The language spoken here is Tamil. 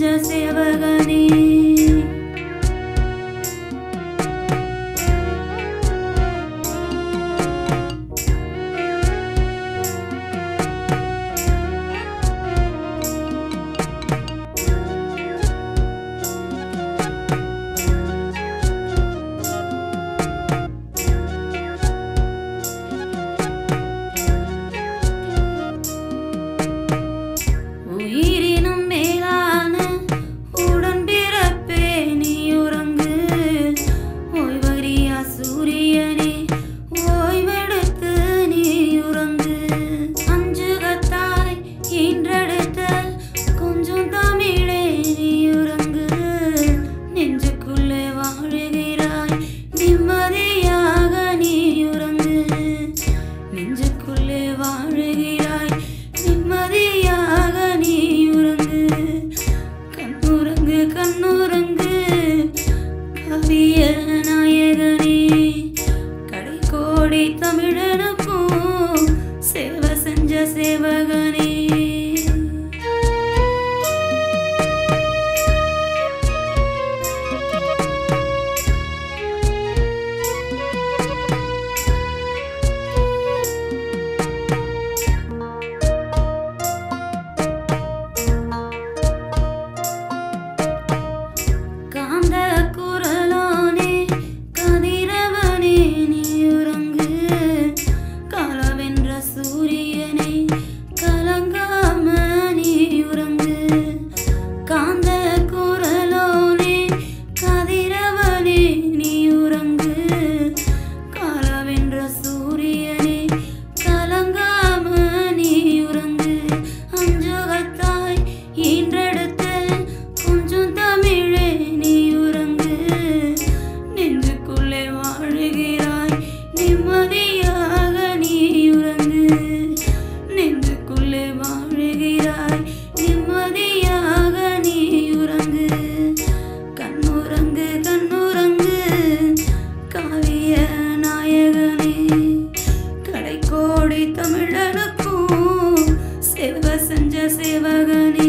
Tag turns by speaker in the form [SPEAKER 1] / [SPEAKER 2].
[SPEAKER 1] जसे भगन மொழியாக நீ உறங்கு. நெஞ்சுக்குள்ளே வாழுகிறாய் நிம்மதியாக நீ உறங்கு. கண்ணுறங்கு கண்ணுறங்கு காவிய நாயகனே. கடைக்கோடி தமிழனுக்கும் சேவை செஞ்ச சேவகனே.